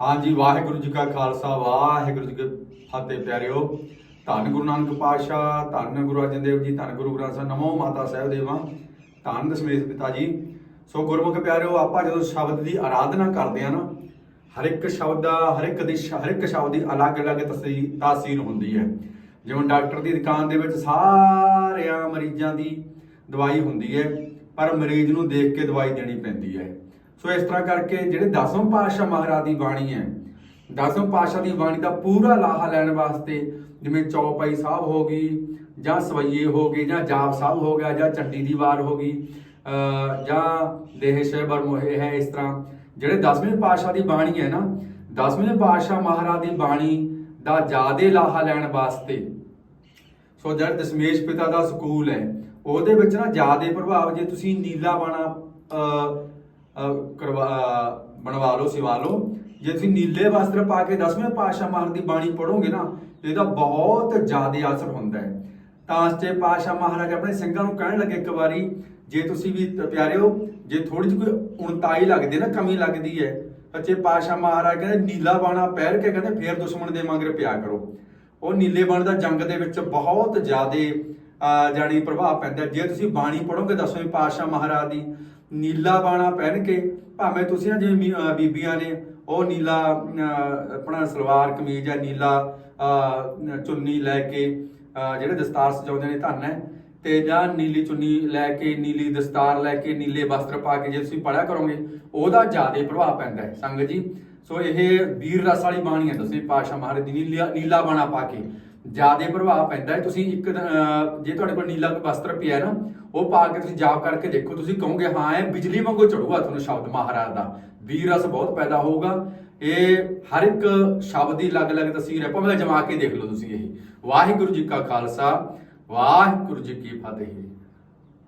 ਹਾਂਜੀ, ਵਾਹਿਗੁਰੂ ਜੀ ਕਾ ਖਾਲਸਾ, ਵਾਹਿਗੁਰੂ ਜੀ ਕੀ ਫਤਿਹ ਪਿਆਰਿਓ। ਧੰਨ ਗੁਰੂ ਨਾਨਕ ਪਾਤਸ਼ਾਹ, ਧੰਨ ਗੁਰੂ ਅਰਜਨ ਦੇਵ ਜੀ, ਧੰਨ ਗੁਰੂ ਗ੍ਰੰਥ ਸਾਹਿਬ, ਨਮੋ ਮਾਤਾ ਸਾਹਿਬ ਦੇਵਾਂ ਧੰਨ ਦਸ਼ਮੇਸ਼ ਪਿਤਾ ਜੀ। ਸੋ ਗੁਰਮੁਖ ਪਿਆਰਿਓ, ਆਪਾਂ ਜਦੋਂ ਸ਼ਬਦ ਦੀ ਆਰਾਧਨਾ ਕਰਦੇ ਆ ਨਾ, ਹਰ ਇੱਕ ਸ਼ਬਦ ਦਾ, ਹਰ ਇੱਕ ਦੀ ਹਰ ਇੱਕ ਸ਼ਬਦ ਦੀ ਅਲੱਗ-ਅਲੱਗ ਤਸੀ- ਤਾਸੀਰ ਹੁੰਦੀ ਹੈ। ਜਿਵੇਂ ਡਾਕਟਰ ਦੀ ਦੁਕਾਨ ਦੇ ਵਿੱਚ ਸਾਰਿਆਂ ਮਰੀਜ਼ਾਂ ਦੀ ਦਵਾਈ ਹੁੰਦੀ ਹੈ, ਪਰ ਮਰੀਜ਼ ਨੂੰ ਦੇਖ ਕੇ ਦਵਾਈ ਦੇਣੀ ਪੈਂਦੀ ਹੈ। ਸੋ ਇਸ ਤਰ੍ਹਾਂ ਕਰਕੇ ਜਿਹੜੇ ਦਸਵੇਂ ਪਾਤਸ਼ਾਹ ਮਹਾਰਾਜ ਦੀ ਬਾਣੀ ਹੈ ਦਸਵੇਂ ਪਾਤਸ਼ਾਹ ਦੀ ਬਾਣੀ ਦਾ ਪੂਰਾ ਲਾਹਾ ਲੈਣ ਵਾਸਤੇ ਜਿਵੇਂ ਚੌਪਾਈ ਸਾਹਿਬ ਹੋ ਗਈ ਜਾਂ ਸਵਈਏ ਹੋ ਗਏ ਜਾਂ ਜਾਪ ਸਾਹਿਬ ਹੋ ਗਿਆ ਜਾਂ ਚੰਡੀ ਦੀ ਵਾਰ ਹੋ ਗਈ ਜਾਂ ਦੇਹ ਸ਼ੈਬਰ ਹੈ ਇਸ ਤਰ੍ਹਾਂ। ਜਿਹੜੇ ਦਸਵੇਂ ਪਾਤਸ਼ਾਹ ਦੀ ਬਾਣੀ ਹੈ ਨਾ ਦਸਵੇਂ ਪਾਤਸ਼ਾਹ ਮਹਾਰਾਜ ਦੀ ਬਾਣੀ ਦਾ ਜਿਆਦੇ ਲਾਹਾ ਲੈਣ ਵਾਸਤੇ ਸੋ ਜਿਹੜਾ ਦਸ਼ਮੇਸ਼ ਪਿਤਾ ਦਾ ਸਕੂਲ ਹੈ ਉਹਦੇ ਵਿੱਚ ਨਾ ਜਿਆਦੇ ਪ੍ਰਭਾਵ ਜੇ ਤੁਸੀਂ ਨੀਲਾ ਬਾਣਾ ਅਹ, ਕਰਵਾ ਬਣਵਾ ਲਓ ਸਿਵਾ ਲਓ। ਜੇ ਤੁਸੀਂ ਨੀਲੇ ਵਸਤਰ ਪਾ ਕੇ ਦਸਵੇਂ ਪਾਤਸ਼ਾਹ ਮਹਾਰਾਜ ਦੀ ਬਾਣੀ ਪੜੋਗੇ ਨਾ ਇਹਦਾ ਬਹੁਤ ਜ਼ਿਆਦਾ ਅਸਰ ਹੁੰਦਾ ਹੈ। ਤਾਂ ਸੱਚੇ ਪਾਤਸ਼ਾਹ ਮਹਾਰਾਜ ਆਪਣੇ ਸਿੰਘਾਂ ਨੂੰ ਕਹਿਣ ਲੱਗੇ ਇੱਕ ਵਾਰੀ ਜੇ ਤੁਸੀਂ ਵੀ ਪਿਆਰਿਓ ਜੇ ਥੋੜੀ ਜਿਹੀ ਕੋਈ ਉਣਤਾਈ ਲੱਗਦੀ ਨਾ ਕਮੀ ਲੱਗਦੀ ਹੈ ਸੱਚੇ ਪਾਤਸ਼ਾਹ ਮਹਾਰਾਜ ਕਹਿੰਦੇ ਨੀਲਾ ਬਾਣਾ ਪਹਿਰ ਕੇ ਕਹਿੰਦੇ ਫੇਰ ਦੁਸ਼ਮਣ ਦੇ ਮਗਰ ਪਿਆ ਕਰੋ। ਉਹ ਨੀਲੇ ਬਾਣ ਦਾ ਜੰਗ ਦੇ ਵਿੱਚ ਬਹੁਤ ਜ਼ਿਆਦਾ ਅਹ, ਜਾਣੀ ਪ੍ਰਭਾਵ ਪੈਂਦਾ ਜੇ ਤੁਸੀਂ ਬਾਣੀ ਪੜੋਗੇ ਦਸਵੇਂ ਪਾਤਸ਼ਾਹ ਮਹਾਰਾਜ ਦੀ ਨੀਲਾ ਬਾਣਾ ਪਹਿਨ ਕੇ ਭਾਵੇਂ ਤੁਸੀਂ ਨਾ ਜਿਵੇਂ ਬੀਬੀਆਂ ਨੇ, ਉਹ ਨੀਲਾ ਆਪਣਾ ਸਲਵਾਰ ਕਮੀਜ਼ ਜਾਂ ਨੀਲਾ ਚੁੰਨੀ ਲੈ ਕੇ ਜਿਹੜੇ ਦਸਤਾਰ ਸਜਾਉਂਦੇ ਨੇ ਧੰਨ ਹੈ। ਤੇ ਜਾਂ ਨੀਲੀ ਚੁੰਨੀ ਲੈ ਕੇ, ਨੀਲੀ ਦਸਤਾਰ ਲੈ ਕੇ, ਨੀਲੇ ਵਸਤਰ ਪਾ ਕੇ ਜੇ ਤੁਸੀਂ ਪੜਿਆ ਕਰੋਗੇ, ਉਹਦਾ ਜ਼ਿਆਦਾ ਪ੍ਰਭਾਵ ਪੈਂਦਾ ਹੈ। ਸੰਗਤ ਜੀ, ਸੋ ਇਹ ਵੀਰ ਰਸ ਵਾਲੀ ਬਾਣੀ ਹੈ ਤੁਸੀਂ ਪਾਤਸ਼ਾਹ ਮਹਾਰਾਜ ਦੀ ਨੀਲਾ ਨੀਲਾ ਬਾਣਾ ਪਾ ਕੇ। ਜਿਆਦੇ ਪ੍ਰਭਾਵ ਪੈਂਦਾ ਹੈ। ਤੁਸੀਂ ਇੱਕ ਜੇ ਤੁਹਾਡੇ ਕੋਲ ਨੀਲਾ ਵਸਤਰ ਪਿਆ ਨਾ, ਉਹ ਪਾ ਕੇ ਤੁਸੀਂ ਜਾਪ ਕਰਕੇ ਦੇਖੋ। ਤੁਸੀਂ ਕਹੋਗੇ, ਹਾਂ, ਇਹ ਬਿਜਲੀ ਵਾਂਗੂ ਚੜੂਗਾ ਤੁਹਾਨੂੰ ਸ਼ਬਦ ਮਹਾਰਾਜ ਦਾ। ਵੀਰ ਰਸ ਬਹੁਤ ਪੈਦਾ ਹੋਊਗਾ। ਇਹ ਹਰ ਇੱਕ ਸ਼ਬਦ ਦੀ ਅਲੱਗ-ਅਲੱਗ ਤਸਵੀਰ ਹੈ। ਭਾਵੇਂ ਜਮਾ ਕੇ ਦੇਖ ਲਓ ਤੁਸੀਂ ਇਹ। ਵਾਹਿਗੁਰੂ ਜੀ ਕਾ ਖਾਲਸਾ, ਵਾਹਿਗੁਰੂ ਜੀ ਕੀ ਫਤਿਹ।